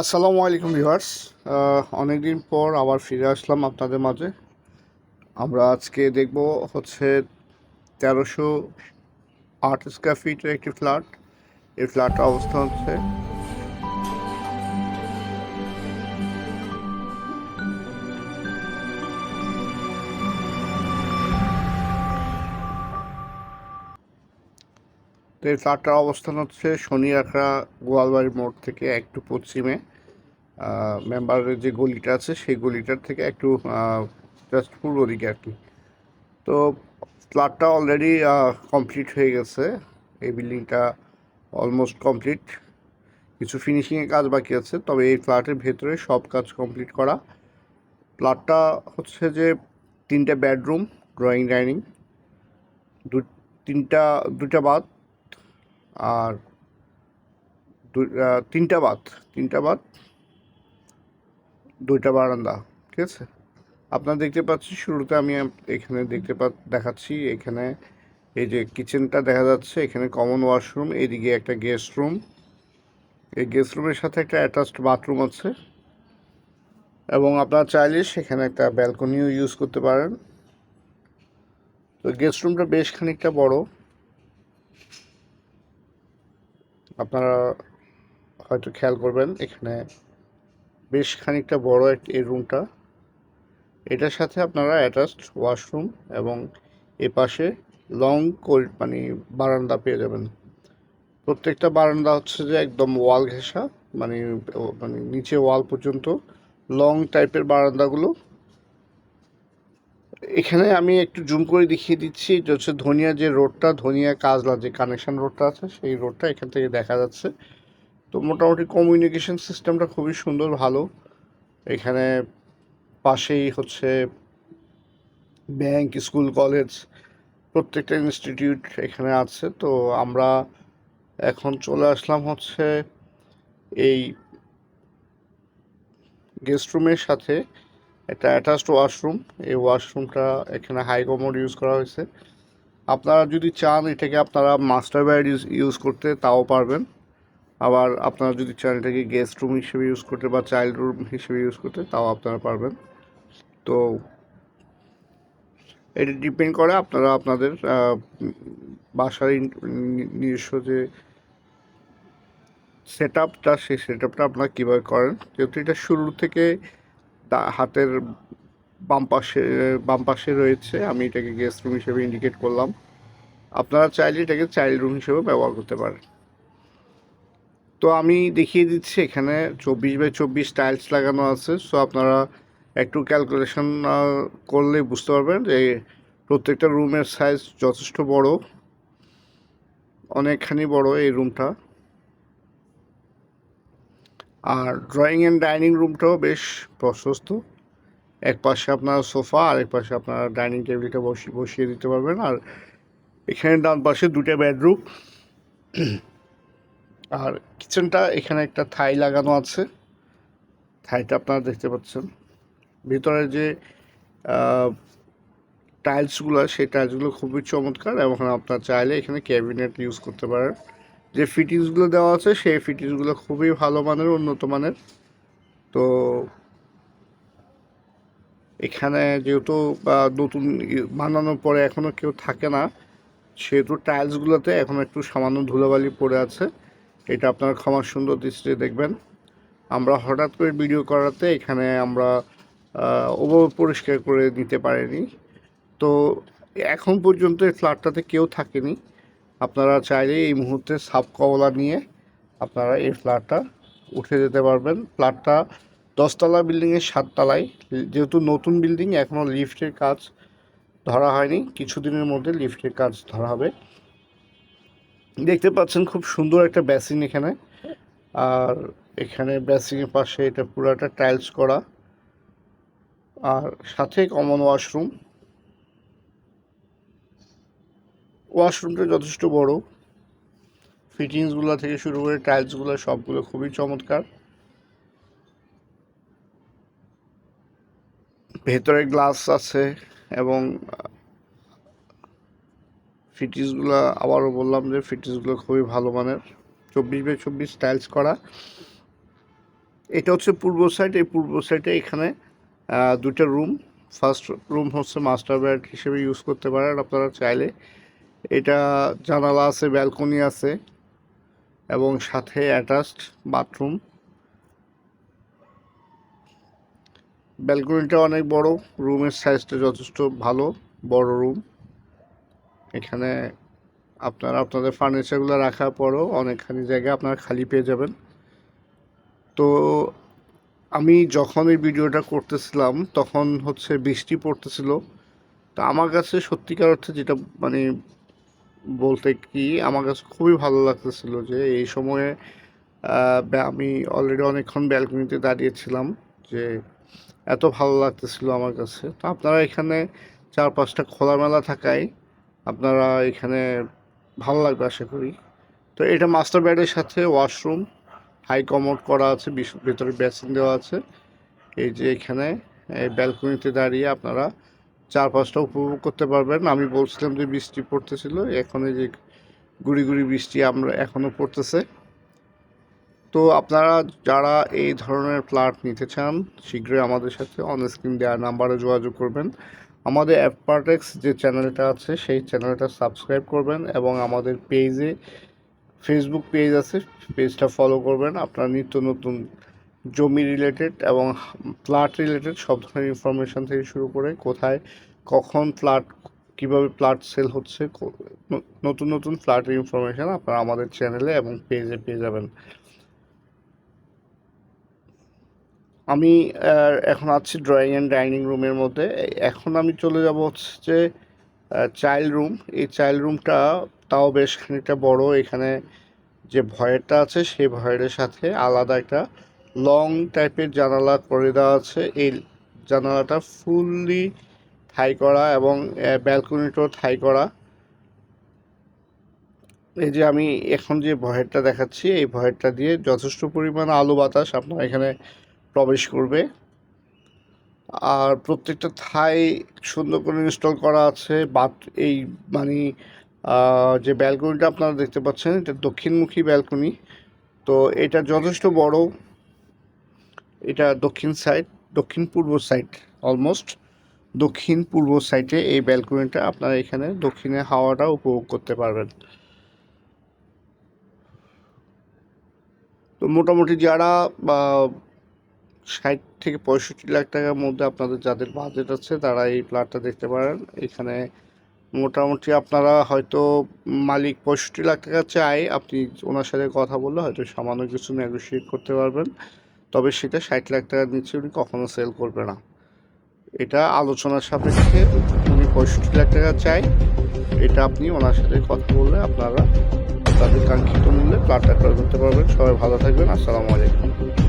আসসালামু আলাইকুম ভিউয়ার্স। অনেক দিন পর আবার ফিরে আসলাম আপনাদের মাঝে। আমরা আজকে দেখব হচ্ছে তেরোশো আট স্কোয়ার ফিটের একটি ফ্ল্যাট এই ফ্ল্যাটটা অবস্থা হচ্ছে তো এই ফ্ল্যাটটার অবস্থান হচ্ছে শনি আখড়া গোয়ালবাড়ি মোড় থেকে একটু পশ্চিমে। মেম্বারের যে গলিটা আছে, সেই গলিটার থেকে একটু জাস্ট পূর্ব দিকে আর কি। তো ফ্ল্যাটটা অলরেডি কমপ্লিট হয়ে গেছে। এই বিল্ডিংটা অলমোস্ট কমপ্লিট কিছু ফিনিশিংয়ের কাজ বাকি আছে, তবে এই ফ্ল্যাটের ভেতরে সব কাজ কমপ্লিট করা। ফ্ল্যাটটা হচ্ছে যে তিনটা বেডরুম ড্রয়িং ডাইনিং দু, তিনটা, দুটা বাথ আর তিনটা বাথ তিনটা বাথ দুইটা বারান্দা, ঠিক আছে? আপনারা দেখতে পাচ্ছি শুরুতে আমি এখানে দেখতে পা, দেখাচ্ছি এখানে এই যে কিচেনটা দেখা যাচ্ছে, এখানে কমন ওয়াশরুম, এদিকে একটা গেস্ট রুম। এই গেস্ট রুমের সাথে একটা অ্যাটাচড বাথরুম আছে। এবং আপনারা চাইলে সেখানে একটা ব্যালকনিও ইউজ করতে পারেন। তো গেস্ট রুমটা বেশ খানিকটা বড়। আপনারা হয়তো খেয়াল করবেন, এখানে বেশ খানিকটা বড় এই রুমটা এটার সাথে আপনারা অ্যাটাচড ওয়াশরুম এবং এ পাশে লং মানে বারান্দা পেয়ে যাবেন। প্রত্যেকটা বারান্দা হচ্ছে যে একদম ওয়াল ঘেঁষা মানে মানে নিচে ওয়াল পর্যন্ত লং টাইপের বারান্দাগুলো। এখানে আমি একটু জুম করে দেখিয়ে দিচ্ছি, এটা হচ্ছে ধনিয়া যে রোডটা, ধনিয়া কাজলা যে কানেকশন রোডটা আছে, সেই রোডটা এখান থেকে দেখা যাচ্ছে। তো মোটামুটি কমিউনিকেশন সিস্টেমটা খুবই সুন্দর, ভালো। এখানে পাশেই হচ্ছে ব্যাংক স্কুল কলেজ প্রত্যেকটা ইনস্টিটিউট এখানে আছে। তো আমরা এখন চলে আসলাম হচ্ছে এই গেস্ট রুমের সাথে। একটা অ্যাটাচড ওয়াশরুম এই ওয়াশরুমটা এখানে হাই কমোড ইউজ করা হয়েছে। আপনারা যদি চান এটাকে আপনারা মাস্টার বেড ইউজ করতে, তাও পারবেন। আবার আপনারা যদি চান এটাকে গেস্ট রুম হিসেবে ইউজ করতে বা চাইল্ড রুম হিসেবে ইউজ করতে, তাও আপনারা পারবেন। তো এটা ডিপেন্ড করে আপনারা আপনাদের বাসার নিজস্ব যে সেট আপটা সেই সেট আপটা আপনারা কীভাবে করেন। যেহেতু এটা শুরু থেকে দা- হাতের বাম পাশে বাম পাশে রয়েছে। আমি এটাকে গেস্ট রুম হিসেবে ইন্ডিকেট করলাম। আপনারা চাইলে এটাকে চাইল্ড রুম হিসেবে ব্যবহার করতে পারেন। তো আমি দেখিয়ে দিচ্ছি এখানে চব্বিশ বাই চব্বিশ টাইলস লাগানো আছে। সো আপনারা একটু ক্যালকুলেশন করলে বুঝতে পারবেন যে প্রত্যেকটা রুমের সাইজ যথেষ্ট বড়। অনেকখানি বড় এই রুমটা আর ড্রয়িং অ্যান্ড ডাইনিং রুমটাও বেশ প্রশস্ত। এক পাশে আপনার সোফা আর এক পাশে আপনার ডাইনিং টেবিলটা বসিয়ে বসিয়ে দিতে পারবেন। আর এখানে ডান পাশে দুটো বেডরুম আর কিচেনটা এখানে একটা থাই লাগানো আছে। থাইটা আপনারা দেখতে পাচ্ছেন। ভিতরে যে টাইলসগুলো সেই টাইলসগুলো খুবই চমৎকার। এবং আপনার চাইলে এখানে ক্যাবিনেট ইউজ করতে পারেন। যে ফিটিংসগুলো দেওয়া আছে, সেই ফিটিংসগুলো খুবই ভালো মানের, উন্নত মানের। তো এখানে যেহেতু নতুন বানানোর পরে এখনও কেউ থাকে না, সেহেতু টাইলসগুলোতে এখন একটু সামান্য ধুলোবালি পড়ে আছে। এটা আপনার ক্ষমা সুন্দর দৃষ্টিতে দেখবেন। আমরা হঠাৎ করে ভিডিও করাতে এখানে আমরা ওভাবে পরিষ্কার করে নিতে পারিনি। তো এখন পর্যন্ত এই ফ্ল্যাটটাতে কেউ থাকেনি। আপনারা চাইলে এই মুহূর্তে সাব কবলা নিয়ে আপনারা এই ফ্ল্যাটটা উঠে যেতে পারবেন। ফ্ল্যাটটা দশতলা বিল্ডিংয়ের সাততলায়। যেহেতু নতুন বিল্ডিং, এখনও লিফটের কাজ ধরা হয়নি। কিছুদিনের মধ্যে লিফটের কাজ ধরা হবে। দেখতে পাচ্ছেন খুব সুন্দর একটা বেসিন এখানে। আর এখানে বেসিনের পাশে এটা পুরাটা টাইলস করা। আর সাথে কমন ওয়াশরুম। ওয়াশরুমটা যথেষ্ট বড়। ফিটিংসগুলো থেকে শুরু করে টাইলসগুলো সবগুলো খুবই চমৎকার। ভেতরে গ্লাস আছে এবং ফিটিংসগুলো আবারও বললাম যে ফিটিংসগুলো খুবই ভালো মানের। চব্বিশ বাই চব্বিশ টাইলস করা। এটা হচ্ছে পূর্ব সাইড এই পূর্ব সাইডে এখানে দুইটা রুম ফার্স্ট রুম হচ্ছে মাস্টার বেড হিসেবে ইউজ করতে পারেন আপনারা চাইলে। এটা জানালা আছে, ব্যালকনি আছে এবং সাথে অ্যাটাচড বাথরুম। ব্যালকনিটা অনেক বড়, রুমের সাইজটা যথেষ্ট ভালো, বড় রুম। এখানে আপনারা আপনাদের ফার্নিচারগুলো রাখার পরও অনেকখানি জায়গা আপনারা খালি পেয়ে যাবেন। তো আমি যখন এই ভিডিওটা করতেছিলাম, তখন হচ্ছে বৃষ্টি পড়তেছিল। তো আমার কাছে সত্যিকার অর্থে যেটা মানে বলতে কি, আমার কাছে খুবই ভালো লাগতেছিল যে এই সময়ে আমি অলরেডি অনেকক্ষণ ব্যালকনিতে দাঁড়িয়েছিলাম যে এত ভালো লাগতেছিল আমার কাছে। তো আপনারা এখানে চার পাঁচটা খোলামেলা থাকায় আপনারা এখানে ভালো লাগবে আশা করি। তো এটা মাস্টার বেডের সাথে ওয়াশরুম হাই কমোড করা আছে ভেতরে বেসিন দেওয়া আছে। এই যে এখানে ব্যালকনিতে দাঁড়িয়ে আপনারা চার পাঁচটা উপভোগ করতে পারবেন। আমি বলছিলাম যে বৃষ্টি পড়তেছিল, এখন এই যে গুড়ি গুড়ি বৃষ্টি আমরা এখনও পড়তেছে। তো আপনারা যারা এই ধরনের ফ্ল্যাট নিতে চান, শীঘ্রই আমাদের সাথে অন স্ক্রিন দেওয়া নাম্বারে যোগাযোগ করবেন। আমাদের অ্যাপার্টেক্স যে চ্যানেলটা আছে, সেই চ্যানেলটা সাবস্ক্রাইব করবেন এবং আমাদের পেজে ফেসবুক পেজ আছে, পেজটা ফলো করবেন। আপনারা নিত্য নতুন জমি রিলেটেড এবং ফ্ল্যাট রিলেটেড সব ধরনের ইনফরমেশন থেকে শুরু করে কোথায়, কখন ফ্ল্যাট কীভাবে ফ্ল্যাট সেল হচ্ছে নতুন নতুন ফ্ল্যাটের ইনফরমেশন আপনারা আমাদের চ্যানেলে এবং পেজে পেয়ে যাবেন। আমি এখন আছি ড্রয়িং অ্যান্ড ডাইনিং রুমের মধ্যে। এখন আমি চলে যাব হচ্ছে যে চাইল্ড রুম এই চাইল্ড রুমটা তাও বেশ খানিকটা বড়। এখানে যে ভয়েরটা আছে, সেই ভয়েরের সাথে আলাদা একটা লং টাইপের জানালা করে দেওয়া আছে। এই জানালাটা ফুললি থাই করা এবং ব্যালকনিটাও থাই করা। এই যে আমি এখন যে ভয়েরটা দেখাচ্ছি, এই ভয়েরটা দিয়ে যথেষ্ট পরিমাণ আলো বাতাস আপনার এখানে প্রবেশ করবে। আর প্রত্যেকটা থাই সুন্দর করে ইনস্টল করা আছে। বাথ এই মানে যে ব্যালকনিটা আপনারা দেখতে পাচ্ছেন, এটা দক্ষিণমুখী ব্যালকনি তো এটা যথেষ্ট বড়। এটা দক্ষিণ সাইড দক্ষিণ পূর্ব সাইড অলমোস্ট দক্ষিণ পূর্ব সাইডে এই ব্যালকনিটা আপনারা এখানে দক্ষিণে হাওয়াটা উপভোগ করতে পারবেন। তো মোটামুটি যারা ষাট থেকে পঁয়ষট্টি লাখ টাকার মধ্যে আপনাদের যাদের বাজেট আছে, তারা এই প্লটটা দেখতে পারেন। এখানে মোটামুটি আপনারা হয়তো মালিক পঁয়ষট্টি লাখ টাকা চায়, আপনি ওনার সাথে কথা বললে হয়তো সামান্য কিছু নেগোশিয়েট করতে পারবেন। তবে সেটা ষাট লাখ টাকার নিচে উনি কখনো সেল করবে না। এটা আলোচনার সাপেক্ষে উনি পঁয়ষট্টি লাখ টাকা চাই। এটা আপনি ওনার সাথে কথা বললে আপনারা তাদের কাঙ্ক্ষিত মূল্যে প্লাটটা ক্রয় করতে পারবেন। সবাই ভালো থাকবেন। আসসালামু আলাইকুম।